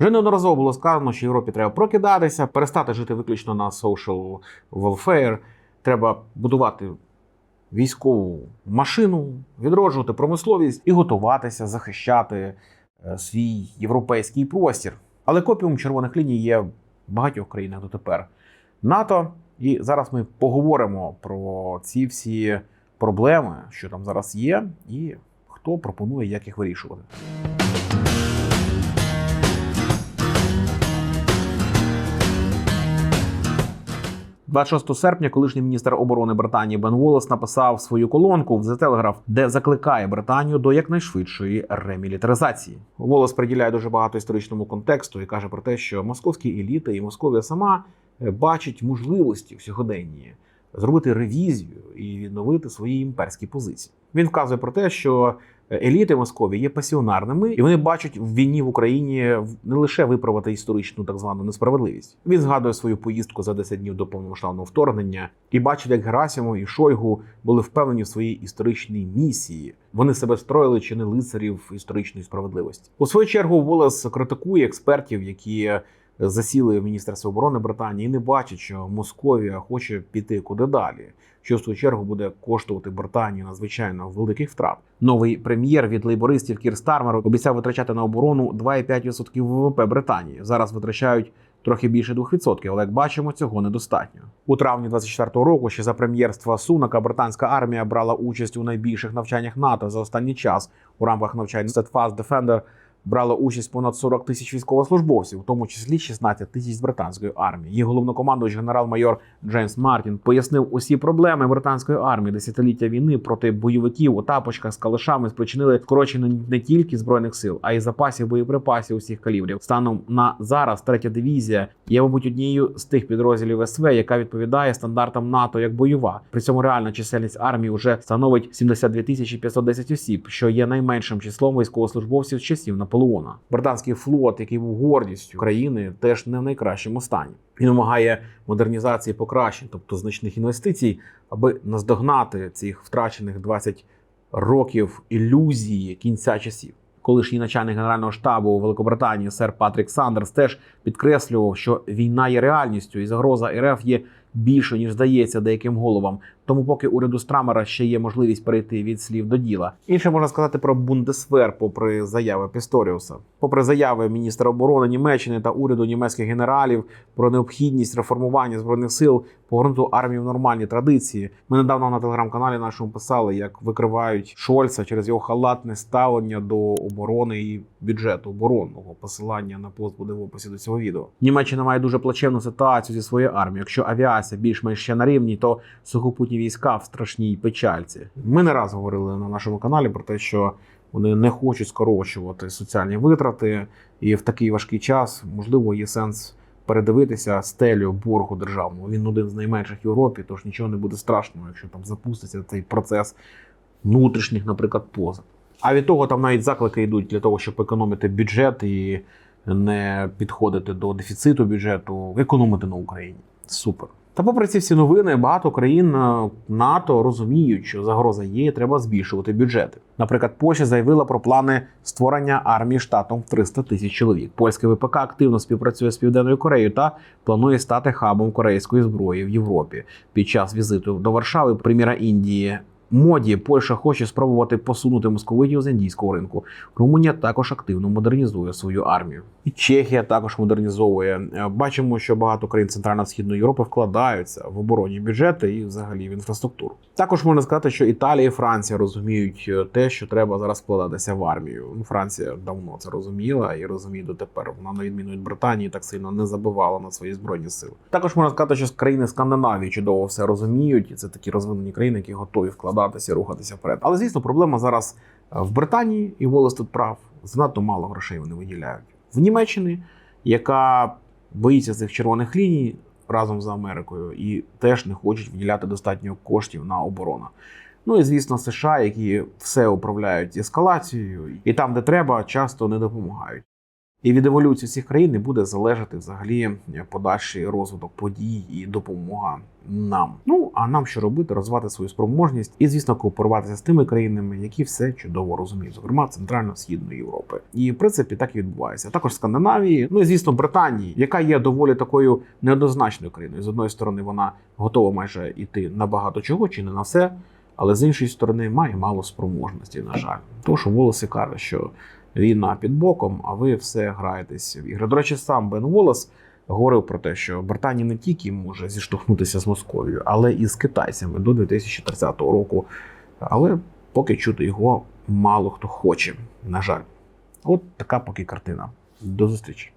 Вже неодноразово було сказано, що Європі треба прокидатися, перестати жити виключно на social welfare. Треба будувати військову машину, відроджувати промисловість і готуватися захищати е, свій європейський простір. Але копіум червоних ліній є в багатьох країнах дотепер НАТО. І зараз ми поговоримо про ці всі проблеми, що там зараз є, і хто пропонує, як їх вирішувати. 26 серпня колишній міністр оборони Британії Бен Волес написав свою колонку в The Telegraph, де закликає Британію до якнайшвидшої ремілітаризації. Волес приділяє дуже багато історичному контексту і каже про те, що московські еліти і Московія сама е, бачать можливості в сьогоденні зробити ревізію і відновити свої імперські позиції. Він вказує про те, що еліти Московії є пасіонарними, і вони бачать в війні в Україні не лише виправити історичну так звану несправедливість. Він згадує свою поїздку за 10 днів до повномасштабного вторгнення і бачив, як Герасимов і Шойгу були впевнені в своїй історичній місії. Вони себе строїли чи не лицарів історичної справедливості. У свою чергу Волес критикує експертів, які засіли в міністерстві оборони Британії і не бачать, що Московія хоче піти куди далі, що в свою чергу буде коштувати Британію надзвичайно великих втрат. Новий прем'єр від лейбористів Кір Стармер обіцяв витрачати на оборону 2,5% ВВП Британії. Зараз витрачають. Трохи більше 2%, але як бачимо, цього недостатньо. У травні 24-го року, ще за прем'єрства Сунака, британська армія брала участь у найбільших навчаннях НАТО за останній час у рамках навчань Steadfast Defender брало участь понад 40 тисяч військовослужбовців, у тому числі 16 тисяч з британської армії. Її головнокомандувач генерал-майор Джеймс Мартін пояснив усі проблеми британської армії. Десятиліття війни проти бойовиків у тапочках з калишами спричинили скорочення не тільки збройних сил, а й запасів боєприпасів усіх калібрів. Станом на зараз третя дивізія є, мабуть, однією з тих підрозділів СВ, яка відповідає стандартам НАТО як бойова. При цьому реальна чисельність армії вже становить 72 тисячі 510 осіб, що є найменшим числом військовослужбовців з часів Наполеона. Британський флот, який був гордістю країни, теж не в найкращому стані. Він вимагає модернізації покращень, тобто значних інвестицій, аби наздогнати цих втрачених 20 років ілюзії кінця часів. Колишній начальник генерального штабу Великобританії сер Патрік Сандерс теж підкреслював, що війна є реальністю, і загроза РФ є більше ніж здається деяким головам. Тому, поки уряду Страмера ще є можливість перейти від слів до діла. Інше можна сказати про Бундесвер, попри заяви Пісторіуса, попри заяви міністра оборони Німеччини та уряду німецьких генералів про необхідність реформування збройних сил, повернути армію в нормальні традиції. Ми недавно на телеграм-каналі нашому писали, як викривають Шольца через його халатне ставлення до оборони і бюджету оборонного. Посилання на пост буде в описі до цього відео. Німеччина має дуже плачевну ситуацію зі своєю армією. Якщо авіація більш-менш ще на рівні, то сухопутні війська в страшній печальці. Ми не раз говорили на нашому каналі про те, що вони не хочуть скорочувати соціальні витрати, і в такий важкий час можливо є сенс передивитися стелю боргу державного. Він один з найменших в Європі, тож нічого не буде страшного, якщо там запуститься цей процес внутрішніх, наприклад, позик. А від того там навіть заклики йдуть для того, щоб економити бюджет і не підходити до дефіциту бюджету, економити на Україні. Супер. Та попри ці всі новини, багато країн е, НАТО розуміють, що загроза є, і треба збільшувати бюджети. Наприклад, Польща заявила про плани створення армії штатом в 300 тисяч чоловік. Польське ВПК активно співпрацює з Південною Кореєю та планує стати хабом корейської зброї в Європі. Під час візиту до Варшави прем'єра Індії. Моді Польща хоче спробувати посунути московитів з індійського ринку. Румунія також активно модернізує свою армію. І Чехія також модернізовує. Е, Бачимо, що багато країн Центрально-Східної Європи вкладаються в оборонні бюджети і взагалі в інфраструктуру. Також можна сказати, що Італія і Франція розуміють е, те, що треба зараз вкладатися в армію. Ну, Франція давно це розуміла і розуміє дотепер. Вона на відміну від Британії так сильно не забивала на свої збройні сили. Також можна сказати, що країни Скандинавії чудово все розуміють, і це такі розвинені країни, які готові вкладатися, рухатися вперед. Але звісно, проблема зараз е, в Британії, і Волес тут прав. Занадто мало грошей вони виділяють в Німеччині, яка боїться цих червоних ліній разом з Америкою, і теж не хочуть виділяти достатньо коштів на оборону. Ну і звісно, США, які все управляють ескалацією, і там, де треба, часто не допомагають. І від еволюції цих країн буде залежати взагалі подальший розвиток подій і допомога нам. Ну а нам що робити? Розвивати свою спроможність і, звісно, кооперуватися з тими країнами, які все чудово розуміють, зокрема центрально-східної Європи. І в принципі так і відбувається. Також Скандинавії, ну і звісно, Британії, яка є доволі такою неоднозначною країною. З одної сторони, вона готова майже йти на багато чого, чи не на все. Але з іншої сторони має мало спроможності, на жаль. Тому що Волос каже, що війна під боком, а ви все граєтесь в ігри. До речі, сам Бен Волос говорив про те, що Британія не тільки може зіштовхнутися з Московією, але і з китайцями до 2030 року. Але поки чути його мало хто хоче. На жаль, от така поки картина. До зустрічі.